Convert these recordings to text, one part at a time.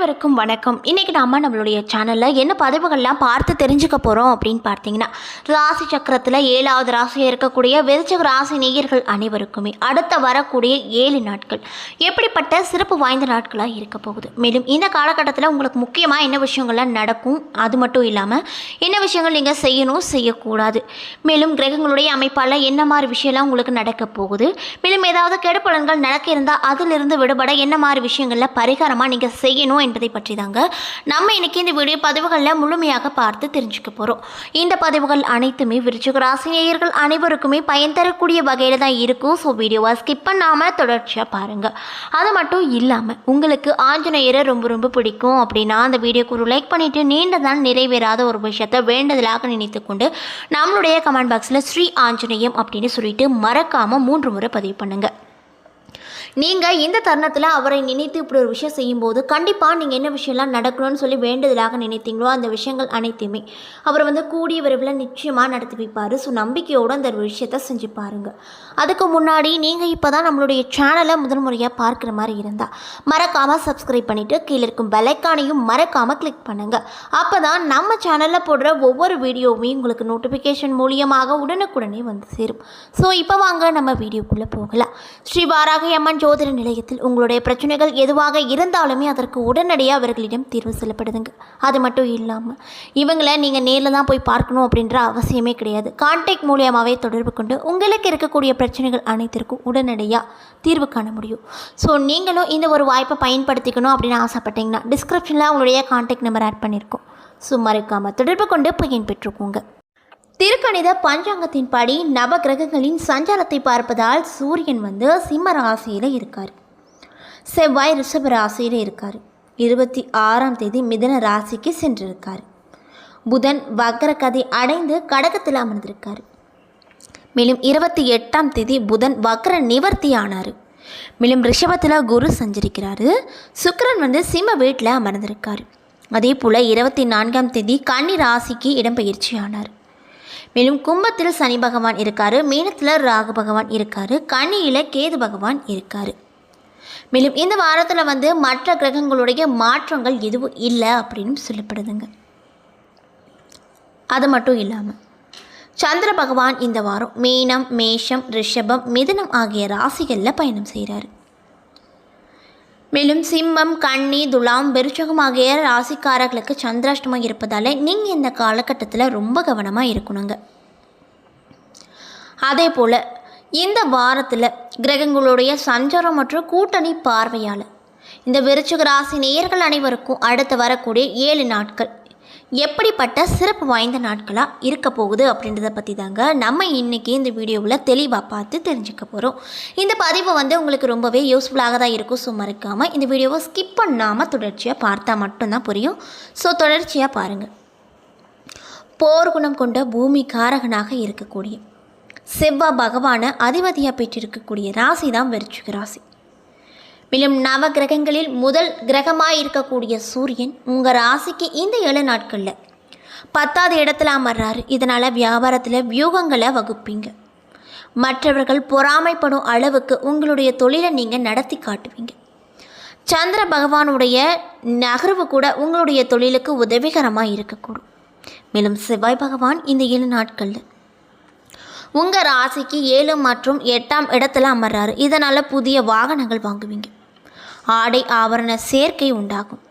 அனைவருக்கும் வணக்கம். இன்றைக்கி நாம நம்மளுடைய சேனலில் என்ன பதிவுகள்லாம் பார்த்து தெரிஞ்சுக்க போகிறோம் அப்படின்னு பார்த்தீங்கன்னா ராசி சக்கரத்தில் ஏழாவது ராசியாக இருக்கக்கூடிய விருச்சக ராசி நேயர்கள் அனைவருக்குமே அடுத்த வரக்கூடிய ஏழு நாட்கள் எப்படிப்பட்ட சிறப்பு வாய்ந்த நாட்களாக இருக்க போகுது? மேலும் இந்த காலகட்டத்தில் உங்களுக்கு முக்கியமாக என்ன விஷயங்கள்லாம் நடக்கும்? அது மட்டும் இல்லாமல் என்ன விஷயங்கள் நீங்கள் செய்யணும்? செய்யக்கூடாது. மேலும் கிரகங்களுடைய அமைப்பால் என்ன மாதிரி விஷயம்லாம் உங்களுக்கு நடக்க போகுது? மேலும் ஏதாவது கெடுபலன்கள் நடக்க இருந்தால் அதிலிருந்து விடுபட என்ன மாதிரி விஷயங்களில் பரிகாரமாக நீங்கள் செய்யணும் என்பதை பற்றி தாங்க நம்ம இன்றைக்கி இந்த வீடியோ பதிவுகளில் முழுமையாக பார்த்து தெரிஞ்சுக்க போகிறோம் இந்த பதிவுகள் அனைத்துமே விருச்சிக ராசினியர்கள் அனைவருக்குமே பயன் தரக்கூடிய வகையில் தான் இருக்கும். ஸோ வீடியோவை ஸ்கிப் பண்ணாமல் தொடர்ச்சியாக பாருங்கள் அது மட்டும் இல்லாமல் உங்களுக்கு ஆஞ்சநேயரை ரொம்ப ரொம்ப பிடிக்கும் அப்படின்னா அந்த வீடியோக்கு ஒரு லைக் பண்ணிவிட்டு நீண்டதான் நிறைவேறாத ஒரு விஷயத்தை வேண்டுதலாக நினைத்துக்கொண்டு நம்மளுடைய கமெண்ட் பாக்ஸில் ஸ்ரீ ஆஞ்சநேயம் அப்படின்னு சொல்லிட்டு மறக்காமல் மூன்று முறை பதிவு பண்ணுங்கள் நீங்கள் இந்த தருணத்தில் அவரை நினைத்து இப்படி ஒரு விஷயம் செய்யும்போது கண்டிப்பாக நீங்கள் என்ன விஷயம்லாம் நடக்கணும்னு சொல்லி வேண்டுதலாக நினைத்தீங்களோ அந்த விஷயங்கள் அனைத்தையுமே அவர் வந்து கூடிய விரைவில் நிச்சயமாக நடத்தி வைப்பார். ஸோ நம்பிக்கையோடு அந்த ஒரு விஷயத்தை செஞ்சு பாருங்கள் அதுக்கு முன்னாடி நீங்கள் இப்போ தான் நம்மளுடைய சேனலை முதல் முறையாக பார்க்குற மாதிரி இருந்தால் மறக்காமல் சப்ஸ்கிரைப் பண்ணிவிட்டு கீழே இருக்கும் பெலைக்கானையும் மறக்காமல் கிளிக் பண்ணுங்கள் அப்போ தான் நம்ம சேனலில் போடுற ஒவ்வொரு வீடியோவுமே உங்களுக்கு நோட்டிஃபிகேஷன் மூலியமாக உடனுக்குடனே வந்து சேரும். ஸோ இப்போ வாங்க நம்ம வீடியோக்குள்ளே போகலாம். ஸ்ரீ வாராகி அம்மன் ஜோதிட நிலையத்தில் உங்களுடைய பிரச்சனைகள் எதுவாக இருந்தாலுமே அதற்கு உடனடியாக அவர்களிடம் தீர்வு செல்லப்படுதுங்க. அது மட்டும் இல்லாமல் இவங்களை நீங்கள் நேரில் தான் போய் பார்க்கணும் அப்படின்ற அவசியமே கிடையாது. கான்டாக்ட் மூலியமாகவே தொடர்பு கொண்டு உங்களுக்கு இருக்கக்கூடிய பிரச்சனைகள் அனைத்திற்கும் உடனடியாக தீர்வு காண முடியும். ஸோ நீங்களும் இந்த ஒரு வாய்ப்பை பயன்படுத்திக்கணும் அப்படின்னு ஆசைப்பட்டீங்கன்னா டிஸ்கிரிப்ஷனில் உங்களுடைய கான்டாக்ட் நம்பர் ஆட் பண்ணியிருக்கோம் ஸோ மறக்காமல் தொடர்பு கொண்டு பயன்பெற்றுக்கோங்க திருக்கணித பஞ்சாங்கத்தின்படி நவ கிரகங்களின் சஞ்சாரத்தை பார்ப்பதால் சூரியன் வந்து சிம்ம ராசியில் இருக்கார். செவ்வாய் ரிஷப ராசியில் இருக்கார். இருபத்தி ஆறாம் தேதி மிதன ராசிக்கு சென்றிருக்கார். புதன் வக்ரகதி அடைந்து கடகத்தில் அமர்ந்திருக்கார். மேலும் இருபத்தி எட்டாம் தேதி புதன் வக்ர நிவர்த்தி ஆனார். மேலும் ரிஷபத்தில் குரு சஞ்சரிக்கிறாரு. சுக்கரன் வந்து சிம்ம வீட்டில் அமர்ந்திருக்கார். அதே போல் இருபத்தி நான்காம் தேதி கன்னி ராசிக்கு இடம்பெயர்ச்சி ஆனார். மேலும் கும்பத்தில் சனி பகவான் இருக்காரு மீனத்தில் ராகு பகவான் இருக்காரு கன்னியில் கேது பகவான் இருக்காரு. மேலும் இந்த வாரத்தில் வந்து மற்ற கிரகங்களுடைய மாற்றங்கள் எதுவும் இல்லை அப்படின்னு சொல்லப்படுதுங்க. அது மட்டும் இல்லாமல் சந்திர பகவான் இந்த வாரம் மீனம் மேஷம் ரிஷபம் மிதுனம் ஆகிய ராசிகளில் பயணம் செய்கிறாரு மேலும் சிம்மம் கன்னி துலாம் விருச்சகம் ஆகிய ராசிக்காரர்களுக்கு சந்திராஷ்டமம் இருப்பதால் நீங்கள் இந்த காலகட்டத்தில் ரொம்ப கவனமாக இருக்கணுங்க. அதே போல் இந்த வாரத்தில் கிரகங்களுடைய சஞ்சாரம் மற்றும் கூட்டணி பார்வையால் இந்த விருச்சிக ராசி நேயர்கள் அனைவருக்கும் அடுத்து வரக்கூடிய ஏழு நாட்கள். எப்படிப்பட்ட சிறப்பு வாய்ந்த நாட்களாக இருக்க போகுது அப்படின்றத பற்றி தாங்க நம்ம இன்றைக்கி இந்த வீடியோவில் தெளிவாக பார்த்து தெரிஞ்சுக்க போகிறோம் இந்த பதிவு வந்து உங்களுக்கு ரொம்பவே யூஸ்ஃபுல்லாக தான் இருக்கும். ஸோ மறக்காமல் இந்த வீடியோவை ஸ்கிப் பண்ணாமல் தொடர்ச்சியாக பார்த்தா மட்டும்தான் புரியும். ஸோ தொடர்ச்சியாக பாருங்கள் போர்க்குணம் கொண்ட பூமி காரகனாக இருக்கக்கூடிய செவ்வாய் பகவானை அதிபதியாக பெற்றிருக்கக்கூடிய ராசி தான் விருச்சிக ராசி. மேலும் நவ கிரகங்களில் முதல் கிரகமாக இருக்கக்கூடிய சூரியன் உங்கள் ராசிக்கு இந்த ஏழு நாட்களில் பத்தாவது இடத்துல அமர்றாரு. இதனால் வியாபாரத்தில் வியூகங்களை வகுப்பீங்க. மற்றவர்கள் பொறாமைப்படும் அளவுக்கு உங்களுடைய தொழிலை நீங்கள் நடத்தி காட்டுவீங்க. சந்திர பகவானுடைய நகர்வு கூட உங்களுடைய தொழிலுக்கு உதவிகரமாக இருக்கக்கூடும். மேலும் செவ்வாய் பகவான் இந்த ஏழு நாட்களில் உங்கள் ராசிக்கு ஏழு மற்றும் எட்டாம் இடத்துல அமர்றாரு. இதனால் புதிய வாகனங்கள் வாங்குவீங்க. ஆடை ஆவரண சேர்க்கை உண்டாகும்.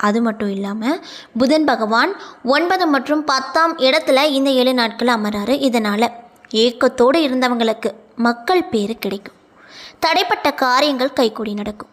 அது மட்டும் இல்லாமல் புதன் பகவான் ஒன்பது மற்றும் பத்தாம் இடத்துல இந்த ஏழு நாட்கள் அமராரு. இதனால் ஏக்கத்தோடு இருந்தவங்களுக்கு மக்கள் பேர் கிடைக்கும். தடைப்பட்ட காரியங்கள் கைகூடி நடக்கும்.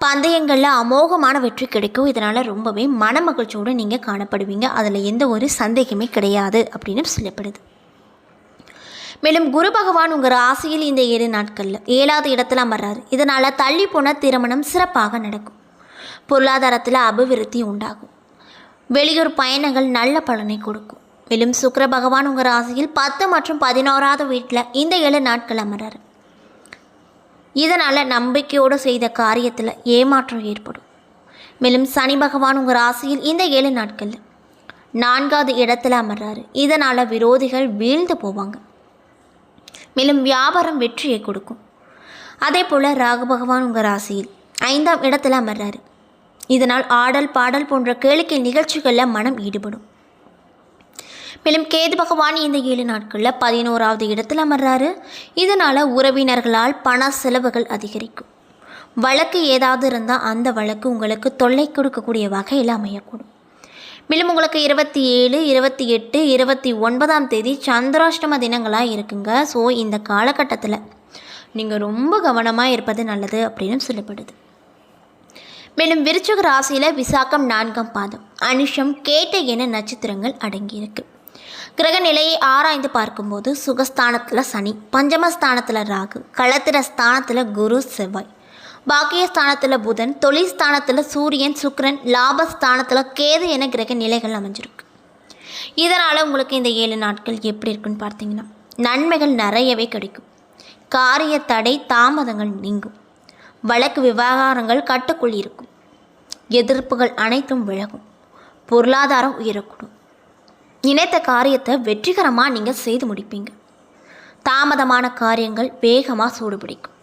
பந்தயங்களில் அமோகமான வெற்றி கிடைக்கும். இதனால் ரொம்பவே மனமகிழ்ச்சியோடு நீங்கள் காணப்படுவீங்க. அதில் எந்த ஒரு சந்தேகமே கிடையாது அப்படின்னு சொல்லப்படுது. மேலும் குரு பகவான் உங்கள் ராசியில் இந்த ஏழு நாட்களில் ஏழாவது இடத்துல அமர்றாரு. இதனால் தள்ளி போன திருமணம் சிறப்பாக நடக்கும். பொருளாதாரத்தில் அபிவிருத்தி உண்டாகும். வெளியூர் பயணங்கள் நல்ல பலனை கொடுக்கும். மேலும் சுக்கர பகவான் உங்கள் ராசியில் பத்து மற்றும் பதினோராவது வீட்டில் இந்த ஏழு நாட்கள் அமர்றாரு. இதனால் நம்பிக்கையோடு செய்த காரியத்தில் ஏமாற்றம் ஏற்படும். மேலும் சனி பகவான் உங்கள் ராசியில் இந்த ஏழு நாட்களில் நான்காவது இடத்துல அமர்றாரு. இதனால் விரோதிகள் வீழ்ந்து போவாங்க. மேலும் வியாபாரம் வெற்றியை கொடுக்கும். அதே போல் ராகு பகவான் உங்கள் ராசியில் ஐந்தாம் இடத்துல அமர்றாரு. இதனால் ஆடல் பாடல் போன்ற கேளிக்கை நிகழ்ச்சிகளில் மனம் ஈடுபடும். மேலும் கேது பகவான் இந்த ஏழு நாட்களில் பதினோராவது இடத்துல அமர்றாரு. இதனால் உறவினர்களால் பண செலவுகள் அதிகரிக்கும். வழக்கு ஏதாவது இருந்தால் அந்த வழக்கு உங்களுக்கு தொல்லை கொடுக்கக்கூடிய வகையில் அமையக்கூடும். மேலும் உங்களுக்கு இருபத்தி ஏழு இருபத்தி எட்டு இருபத்தி ஒன்பதாம் தேதி சந்திராஷ்டம தினங்களாக இருக்குங்க. ஸோ இந்த காலகட்டத்தில் நீங்கள் ரொம்ப கவனமாக இருப்பது நல்லது அப்படின்னு சொல்லப்படுது. மேலும் விருச்சக ராசியில் விசாகம் நான்காம் பாதம் அனுஷம் கேட்ட என நட்சத்திரங்கள் அடங்கியிருக்கு. கிரக நிலையை ஆராய்ந்து பார்க்கும்போது சுகஸ்தானத்தில் சனி பஞ்சமஸ்தானத்தில் ராகு களத்திர ஸ்தானத்தில் குரு செவ்வாய். பாக்கியஸ்தானத்தில் புதன் தொழில் ஸ்தானத்தில் சூரியன் சுக்கரன் லாபஸ்தானத்தில் கேது என கிரக நிலைகள் அமைஞ்சிருக்கு. இதனால் உங்களுக்கு இந்த ஏழு நாட்கள் எப்படி இருக்குன்னு பார்த்தீங்கன்னா நன்மைகள் நிறையவே கிடைக்கும். காரிய தடை தாமதங்கள் நீங்கும். வழக்கு விவகாரங்கள் கட்டுக்குள் இருக்கும். எதிர்ப்புகள் அனைத்தும் விலகும். பொருளாதாரம் உயரக்கூடும். நினைத்த காரியத்தை வெற்றிகரமாக நீங்கள் செய்து முடிப்பீங்க. தாமதமான காரியங்கள் வேகமாக சூடுபிடிக்கும்.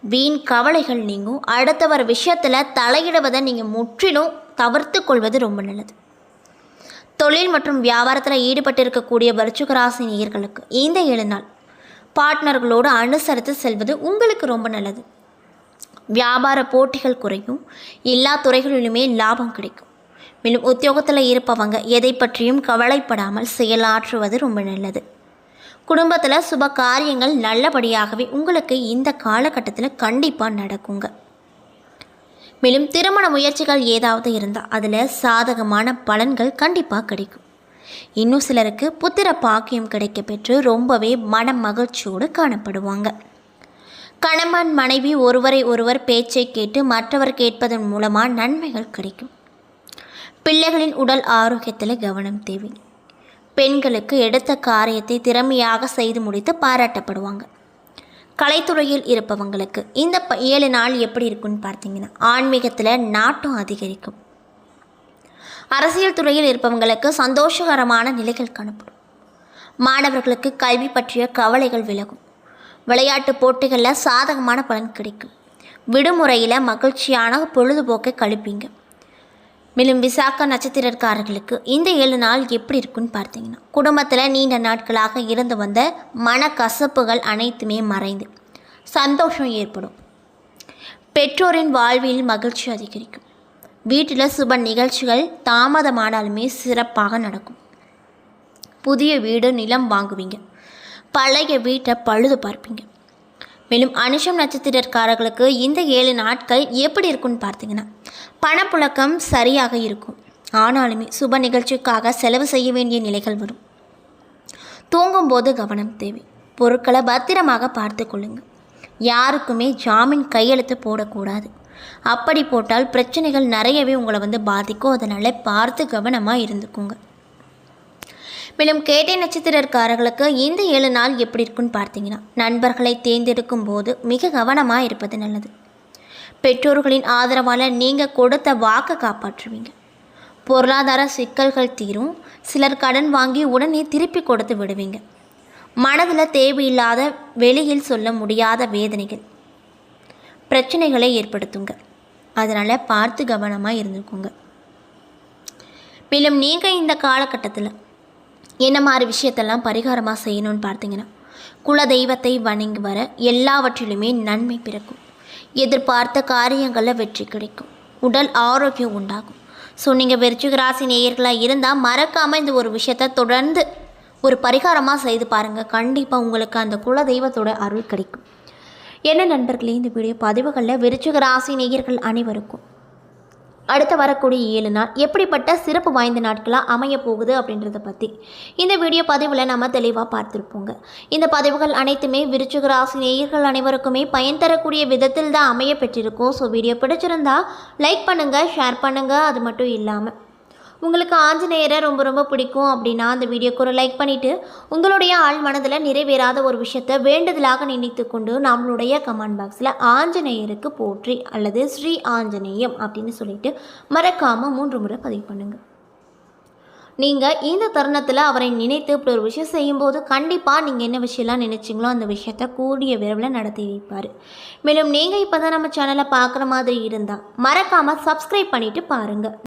வீண் கவலைகள் நீங்கும். அடுத்தவர் விஷயத்தில் தலையிடுவதை நீங்கள் முற்றிலும் தவிர்த்து கொள்வது ரொம்ப நல்லது. தொழில் மற்றும் வியாபாரத்தில் ஈடுபட்டு இருக்கக்கூடிய விருச்சிக ராசி நேயர்களுக்கு இந்த ஏழு நாள் பார்ட்னர்களோடு அனுசரித்து செல்வது உங்களுக்கு ரொம்ப நல்லது. வியாபார போட்டிகள் குறையும். எல்லா துறைகளிலுமே லாபம் கிடைக்கும். மேலும் உத்தியோகத்தில் இருப்பவங்க எதை பற்றியும் கவலைப்படாமல் செயலாற்றுவது ரொம்ப நல்லது. குடும்பத்தில் சுப காரியங்கள் நல்லபடியாகவே உங்களுக்கு இந்த காலகட்டத்தில் கண்டிப்பாக நடக்குங்க. மேலும் திருமண முயற்சிகள் ஏதாவது இருந்தால் அதில் சாதகமான பலன்கள் கண்டிப்பாக கிடைக்கும். இன்னும் சிலருக்கு புத்திர பாக்கியம் கிடைக்க பெற்று ரொம்பவே மன மகிழ்ச்சியோடு காணப்படுவாங்க. கணவன் மனைவி ஒருவரை ஒருவர் பேச்சை கேட்டு மற்றவர் கேட்பதன் மூலமாக நன்மைகள் கிடைக்கும். பிள்ளைகளின் உடல் ஆரோக்கியத்தில் கவனம் தேவை. பெண்களுக்கு எடுத்த காரியத்தை திறமையாக செய்து முடித்து பாராட்டப்படுவாங்க. கலைத்துறையில் இருப்பவங்களுக்கு இந்த ப ஏழு நாள் எப்படி இருக்குன்னு பார்த்தீங்கன்னா ஆன்மீகத்தில் நாட்டம் அதிகரிக்கும். அரசியல் துறையில் இருப்பவங்களுக்கு சந்தோஷகரமான நிலைகள் காணப்படும். மாணவர்களுக்கு கல்வி பற்றிய கவலைகள் விலகும். விளையாட்டு போட்டிகளில் சாதகமான பலன் கிடைக்கும். விடுமுறையில் மகிழ்ச்சியான பொழுதுபோக்கை கழிப்பீங்க. மேலும் விசாக நட்சத்திரக்காரர்களுக்கு இந்த ஏழு நாள் எப்படி இருக்குன்னு பார்த்தீங்கன்னா குடும்பத்தில் நீண்ட நாட்களாக இருந்து வந்த மனக்கசப்புகள் அனைத்துமே மறைந்து சந்தோஷம் ஏற்படும். பெற்றோரின் வாழ்வில் மகிழ்ச்சி அதிகரிக்கும். வீட்டில் சுப நிகழ்ச்சிகள் தாமதமானாலுமே சிறப்பாக நடக்கும். புதிய வீடு நிலம் வாங்குவீங்க. பழைய வீட்டை பழுது பார்ப்பீங்க. மேலும் அனுஷம் நட்சத்திரக்காரர்களுக்கு இந்த ஏழு நாட்கள் எப்படி இருக்கும்னு பார்த்தீங்கன்னா பணப்புழக்கம் சரியாக இருக்கும். ஆனாலுமே சுப நிகழ்ச்சிக்காக செலவு செய்ய வேண்டிய நிலைகள் வரும். தூங்கும்போது கவனம் தேவை. பொருட்களை பத்திரமாக பார்த்து கொள்ளுங்கள் யாருக்குமே ஜாமீன் கையெழுத்து போடக்கூடாது. அப்படி போட்டால் பிரச்சனைகள் நிறையவே உங்களை வந்து பாதிக்கும். அதனால் பார்த்து கவனமாக இருந்துக்கோங்க. மேலும் கேட்டை நட்சத்திரக்காரர்களுக்கு இந்த ஏழு நாள் எப்படி இருக்குன்னு பார்த்தீங்கன்னா நண்பர்களை தேர்ந்தெடுக்கும் போது மிக கவனமாக இருப்பது நல்லது. பெற்றோர்களின் ஆதரவால் நீங்கள் கொடுத்த வாக்கை காப்பாற்றுவீங்க. பொருளாதார சிக்கல்கள் தீரும் சிலர் கடன் வாங்கி உடனே திருப்பி கொடுத்து விடுவீங்க. மனதில் தேவையில்லாத வெளியில் சொல்ல முடியாத வேதனைகள் பிரச்சனைகளை ஏற்படுத்துங்க. அதனால் பார்த்து கவனமாக இருந்துக்கோங்க. மேலும் நீங்கள் இந்த காலகட்டத்தில் என்ன மாதிரி விஷயத்தெல்லாம் பரிகாரமாக செய்யணும்னு பார்த்தீங்கன்னா குல தெய்வத்தை வணங்கி வர எல்லாவற்றிலுமே நன்மை பிறக்கும். எதிர்பார்த்த காரியங்களில் வெற்றி கிடைக்கும். உடல் ஆரோக்கியம் உண்டாகும். ஸோ நீங்கள் விருச்சிக ராசி நேயர்களாக இருந்தால் மறக்காமல் இந்த ஒரு விஷயத்தை தொடர்ந்து ஒரு பரிகாரமாக செய்து பாருங்கள் கண்டிப்பாக உங்களுக்கு அந்த குல தெய்வத்தோட அருள் கிடைக்கும். என்ன நண்பர்களே இந்த வீடியோ பதிவுகளில் விருச்சிக ராசி நேயர்கள் அனைவருக்கும் அடுத்து வரக்கூடிய ஏழு நாள் எப்படிப்பட்ட சிறப்பு வாய்ந்த நாட்களாக அமைய போகுது அப்படின்றத பற்றி இந்த வீடியோ பதிவில் நம்ம தெளிவாக பார்த்துருப்போங்க. இந்த பதிவுகள் அனைத்துமே விருச்சிக ராசி நேயர்கள் அனைவருக்குமே பயன் தரக்கூடிய விதத்தில் தான் அமைய பெற்றிருக்கும். ஸோ வீடியோ பிடிச்சிருந்தா லைக் பண்ணுங்கள் ஷேர் பண்ணுங்கள் அது மட்டும் இல்லாமல் உங்களுக்கு ஆஞ்சநேயரை ரொம்ப ரொம்ப பிடிக்கும் அப்படின்னா அந்த வீடியோக்கு ஒரு லைக் பண்ணிவிட்டு உங்களுடைய ஆள் மனதில் நிறைவேறாத ஒரு விஷயத்தை வேண்டுதலாக நினைத்து கொண்டு நம்மளுடைய கமெண்ட் பாக்ஸில் ஆஞ்சநேயருக்கு போற்றி அல்லது ஸ்ரீ ஆஞ்சநேயம் அப்படின்னு சொல்லிட்டு மறக்காமல் மூன்று முறை பதிவு பண்ணுங்கள் நீங்கள் இந்த தருணத்தில் அவரை நினைத்து இப்படி ஒரு விஷயம் செய்யும்போது கண்டிப்பாக நீங்கள் என்ன விஷயம்லாம் நினச்சிங்களோ அந்த விஷயத்த கூடிய விரைவில் நடத்தி வைப்பார். மேலும் நீங்கள் இப்போ தான் நம்ம சேனலை பார்க்குற மாதிரி இருந்தால் மறக்காமல் சப்ஸ்கிரைப் பண்ணிவிட்டு பாருங்கள்